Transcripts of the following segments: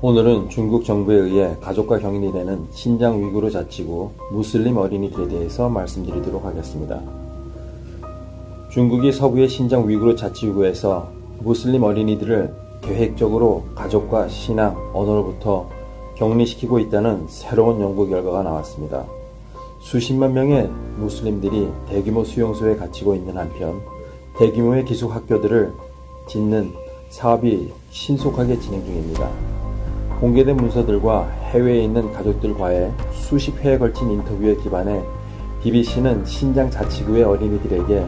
오늘은 중국 정부에 의해 가족과 격리 되는 신장 위구르 자치구 무슬림 어린이들에 대해서 말씀드리도록 하겠습니다. 중국이 서부의 신장 위구르 자치구에서 무슬림 어린이들을 계획적으로 가족과 신앙, 언어로부터 격리시키고 있다는 새로운 연구 결과가 나왔습니다. 수십만 명의 무슬림들이 대규모 수용소에 갇히고 있는 한편 대규모의 기숙 학교들을 짓는 사업이 신속하게 진행 중입니다. 공개된 문서들과 해외에 있는 가족들과의 수십 회에 걸친 인터뷰에 기반해 BBC는 신장 자치구의 어린이들에게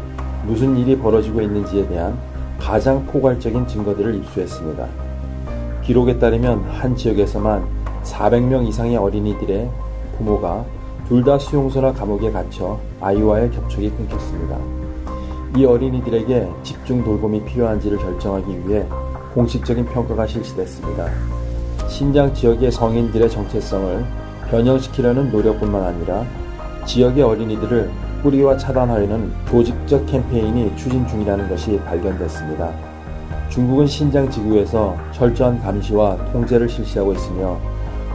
무슨 일이 벌어지고 있는지에 대한 가장 포괄적인 증거들을 입수했습니다. 기록에 따르면 한 지역에서만 400명 이상의 어린이들의 부모가 둘 다 수용소나 감옥에 갇혀 아이와의 접촉이 끊겼습니다. 이 어린이들에게 집중 돌봄이 필요한지를 결정하기 위해 공식적인 평가가 실시됐습니다. 신장 지역의 성인들의 정체성을 변형시키려는 노력뿐만 아니라 지역의 어린이들을 뿌리와 차단하려는 조직적 캠페인이 추진 중이라는 것이 발견됐습니다. 중국은 신장 지구에서 철저한 감시와 통제를 실시하고 있으며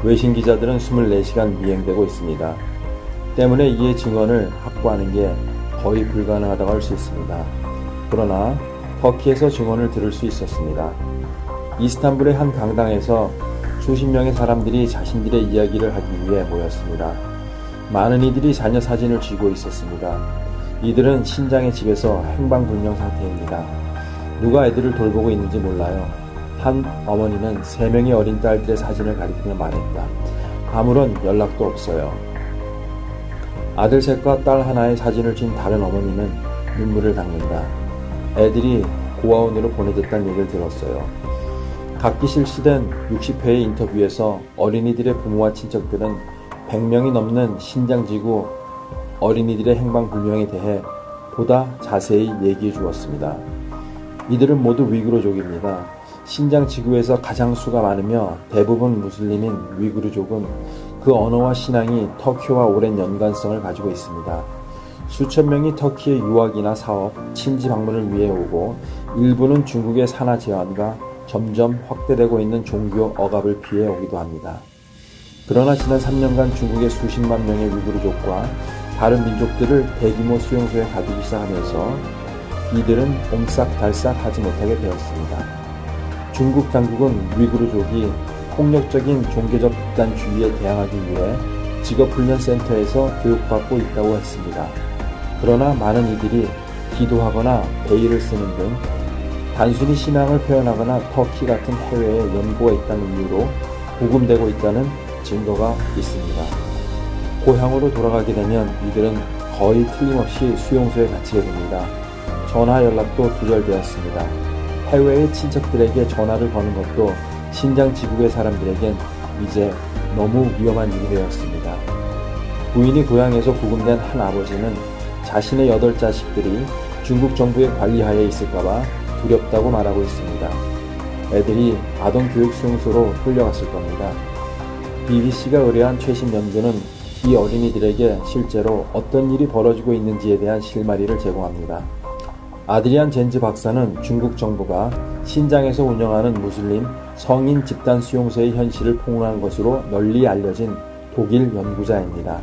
외신 기자들은 24시간 미행되고 있습니다. 때문에 이의 증언을 확보하는 게 거의 불가능하다고 할 수 있습니다. 그러나 터키에서 증언을 들을 수 있었습니다. 이스탄불의 한 강당에서 수십 명의 사람들이 자신들의 이야기를 하기 위해 모였습니다. 많은 이들이 자녀 사진을 쥐고 있었습니다. 이들은 신장의 집에서 행방불명 상태입니다. 누가 애들을 돌보고 있는지 몰라요. 한 어머니는 세 명의 어린 딸들의 사진을 가리키며 말했다. 아무런 연락도 없어요. 아들 셋과 딸 하나의 사진을 쥔 다른 어머니는 눈물을 닦는다. 애들이 고아원으로 보내졌다는 얘기를 들었어요. 각기 실시된 60회의 인터뷰에서 어린이들의 부모와 친척들은 100명이 넘는 신장지구 어린이들의 행방불명에 대해 보다 자세히 얘기해 주었습니다. 이들은 모두 위구르족입니다. 신장 지구에서 가장 수가 많으며 대부분 무슬림인 위구르족은 그 언어와 신앙이 터키와 오랜 연관성을 가지고 있습니다. 수천 명이 터키의 유학이나 사업, 친지 방문을 위해 오고 일부는 중국의 산하 제한과 점점 확대되고 있는 종교 억압을 피해 오기도 합니다. 그러나 지난 3년간 중국의 수십만 명의 위구르족과 다른 민족들을 대규모 수용소에 가두기 시작하면서 이들은 옴싹달싹 하지 못하게 되었습니다. 중국 당국은 위구르족이 폭력적인 종교적 극단주의에 대항하기 위해 직업훈련센터에서 교육받고 있다고 했습니다. 그러나 많은 이들이 기도하거나 베일을 쓰는 등 단순히 신앙을 표현하거나 터키 같은 해외에 연구가 있다는 이유로 구금되고 있다는 증거가 있습니다. 고향으로 돌아가게 되면 이들은 거의 틀림없이 수용소에 갇히게 됩니다. 전화 연락도 두절되었습니다. 해외의 친척들에게 전화를 거는 것도 신장 지국의 사람들에겐 이제 너무 위험한 일이 되었습니다. 부인이 고향에서 구금된 한 아버지는 자신의 여덟 자식들이 중국 정부의 관리하에 있을까봐 두렵다고 말하고 있습니다. 애들이 아동 교육 수용소로 끌려갔을 겁니다. BBC가 의뢰한 최신 연구는 이 어린이들에게 실제로 어떤 일이 벌어지고 있는지에 대한 실마리를 제공합니다. 아드리안 젠즈 박사는 중국 정부가 신장에서 운영하는 무슬림 성인 집단 수용소의 현실을 폭로한 것으로 널리 알려진 독일 연구자입니다.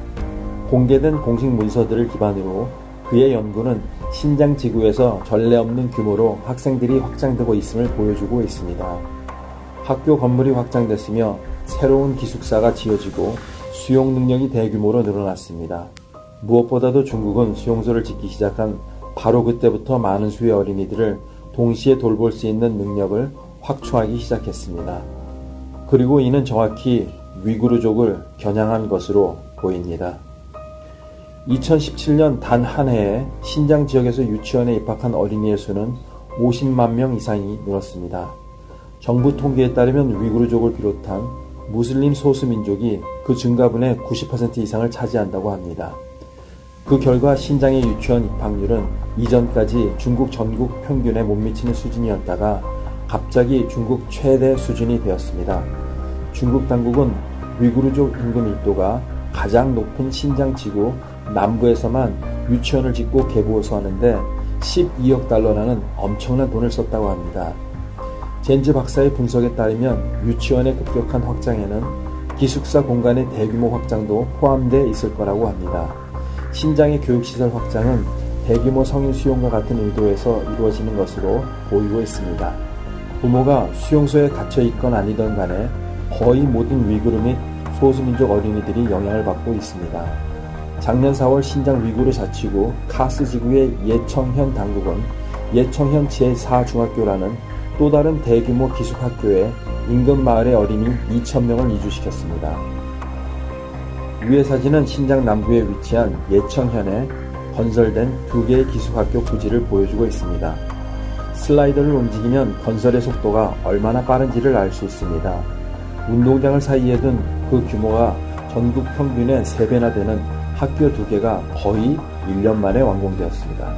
공개된 공식 문서들을 기반으로 그의 연구는 신장 지구에서 전례 없는 규모로 학생들이 확장되고 있음을 보여주고 있습니다. 학교 건물이 확장됐으며 새로운 기숙사가 지어지고 수용 능력이 대규모로 늘어났습니다. 무엇보다도 중국은 수용소를 짓기 시작한 바로 그때부터 많은 수의 어린이들을 동시에 돌볼 수 있는 능력을 확충하기 시작했습니다. 그리고 이는 정확히 위구르족을 겨냥한 것으로 보입니다. 2017년 단 한 해에 신장 지역에서 유치원에 입학한 어린이의 수는 50만 명 이상이 늘었습니다. 정부 통계에 따르면 위구르족을 비롯한 무슬림 소수민족이 그 증가분의 90% 이상을 차지한다고 합니다. 그 결과 신장의 유치원 입학률은 이전까지 중국 전국 평균에 못 미치는 수준이었다가 갑자기 중국 최대 수준이 되었습니다. 중국 당국은 위구르족 인구 밀도가 가장 높은 신장 지구 남부에서만 유치원을 짓고 개보수 하는데 12억 달러라는 엄청난 돈을 썼다고 합니다. 젠즈 박사의 분석에 따르면 유치원의 급격한 확장에는 기숙사 공간의 대규모 확장도 포함되어 있을 거라고 합니다. 신장의 교육시설 확장은 대규모 성인 수용과 같은 의도에서 이루어지는 것으로 보이고 있습니다. 부모가 수용소에 갇혀 있건 아니던 간에 거의 모든 위구르 및 소수민족 어린이들이 영향을 받고 있습니다. 작년 4월 신장 위구르 자치구 카스 지구의 예청현 당국은 예청현 제4중학교라는 또 다른 대규모 기숙학교에 인근 마을의 어린이 2,000명을 이주시켰습니다. 위의 사진은 신장 남부에 위치한 예청현에 건설된 두 개의 기숙학교 부지를 보여주고 있습니다. 슬라이더를 움직이면 건설의 속도가 얼마나 빠른지를 알 수 있습니다. 운동장을 사이에 둔 그 규모가 전국 평균의 3배나 되는 학교 두 개가 거의 1년 만에 완공되었습니다.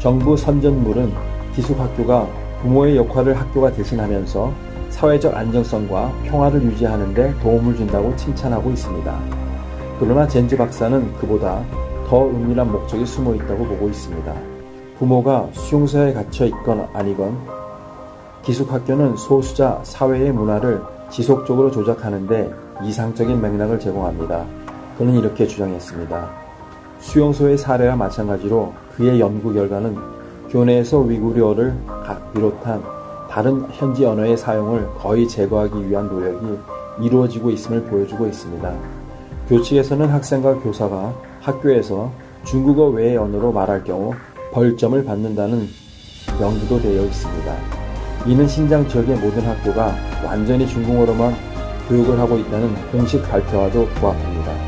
정부 선전물은 기숙학교가 부모의 역할을 학교가 대신하면서 사회적 안정성과 평화를 유지하는 데 도움을 준다고 칭찬하고 있습니다. 그러나 젠즈 박사는 그보다 더 은밀한 목적이 숨어 있다고 보고 있습니다. 부모가 수용소에 갇혀 있건 아니건 기숙학교는 소수자 사회의 문화를 지속적으로 조작하는데 이상적인 맥락을 제공합니다. 그는 이렇게 주장했습니다. 수용소의 사례와 마찬가지로 그의 연구 결과는 교내에서 위구르어를 비롯한 다른 현지 언어의 사용을 거의 제거하기 위한 노력이 이루어지고 있음을 보여주고 있습니다. 교칙에서는 학생과 교사가 학교에서 중국어 외의 언어로 말할 경우 벌점을 받는다는 명기도 되어 있습니다. 이는 신장 지역의 모든 학교가 완전히 중국어로만 교육을 하고 있다는 공식 발표와도 부합합니다.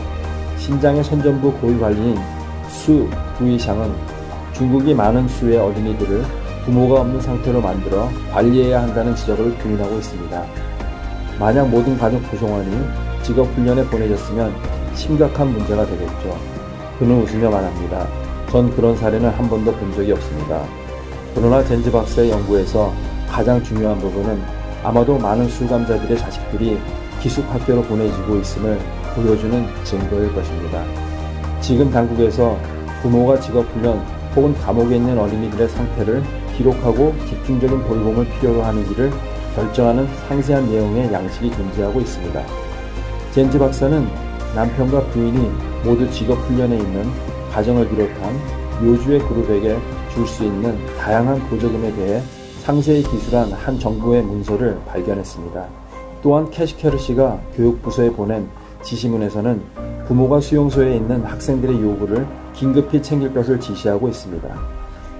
신장의 선전부 고위관리인 수 부이샹은 중국이 많은 수의 어린이들을 부모가 없는 상태로 만들어 관리해야 한다는 지적을 부인하고 있습니다. 만약 모든 가족 구성원이 직업훈련에 보내졌으면 심각한 문제가 되겠죠. 그는 웃으며 말합니다. 전 그런 사례는 한 번도 본 적이 없습니다. 그러나 젠즈 박사의 연구에서 가장 중요한 부분은 아마도 많은 수감자들의 자식들이 기숙학교로 보내지고 있음을 보여주는 증거일 것입니다. 지금 당국에서 부모가 직업훈련 혹은 감옥에 있는 어린이들의 상태를 기록하고 집중적인 돌봄을 필요로 하는지를 결정하는 상세한 내용의 양식이 존재하고 있습니다. 젠지 박사는 남편과 부인이 모두 직업훈련에 있는 가정을 비롯한 묘주의 그룹에게 줄 수 있는 다양한 보조금에 대해 상세히 기술한 한 정부의 문서를 발견했습니다. 또한 캐시케르 씨가 교육부서에 보낸 지시문에서는 부모가 수용소에 있는 학생들의 요구를 긴급히 챙길 것을 지시하고 있습니다.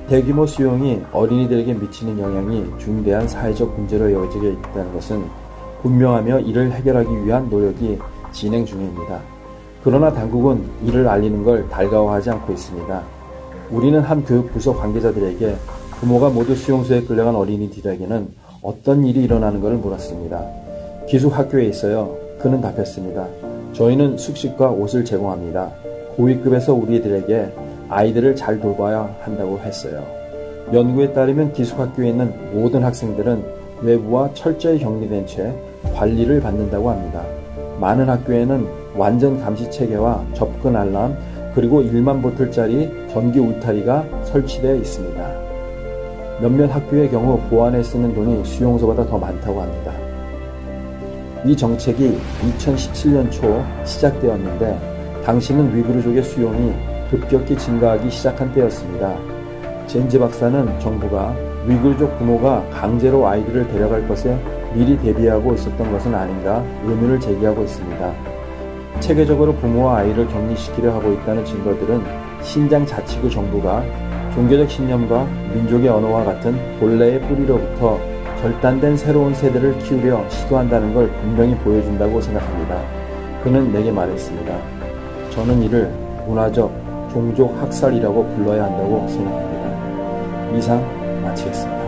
대규모 수용이 어린이들에게 미치는 영향이 중대한 사회적 문제로 여겨지게 있다는 것은 분명하며 이를 해결하기 위한 노력이 진행 중입니다. 그러나 당국은 이를 알리는 걸 달가워하지 않고 있습니다. 우리는 한 교육부서 관계자들에게 부모가 모두 수용소에 끌려간 어린이들에게는 어떤 일이 일어나는 것을 물었습니다. 기숙 학교에 있어요. 그는 답했습니다. 저희는 숙식과 옷을 제공합니다. 고위급에서 우리들에게 아이들을 잘 돌봐야 한다고 했어요. 연구에 따르면 기숙학교에 있는 모든 학생들은 외부와 철저히 격리된 채 관리를 받는다고 합니다. 많은 학교에는 완전 감시 체계와 접근 알람 그리고 1만 보틀짜리 전기 울타리가 설치되어 있습니다. 몇몇 학교의 경우 보안에 쓰는 돈이 수용소보다 더 많다고 합니다. 이 정책이 2017년 초 시작되었는데 당시는 위구르족의 수용이 급격히 증가하기 시작한 때였습니다. 젠지 박사는 정부가 위구르족 부모가 강제로 아이들을 데려갈 것에 미리 대비하고 있었던 것은 아닌가 의문을 제기하고 있습니다. 체계적으로 부모와 아이를 격리시키려 하고 있다는 증거들은 신장 자치구 정부가 종교적 신념과 민족의 언어와 같은 본래의 뿌리로부터 결단된 새로운 세대를 키우려 시도한다는 걸 분명히 보여준다고 생각합니다. 그는 내게 말했습니다. 저는 이를 문화적, 종족 학살이라고 불러야 한다고 생각합니다. 이상 마치겠습니다.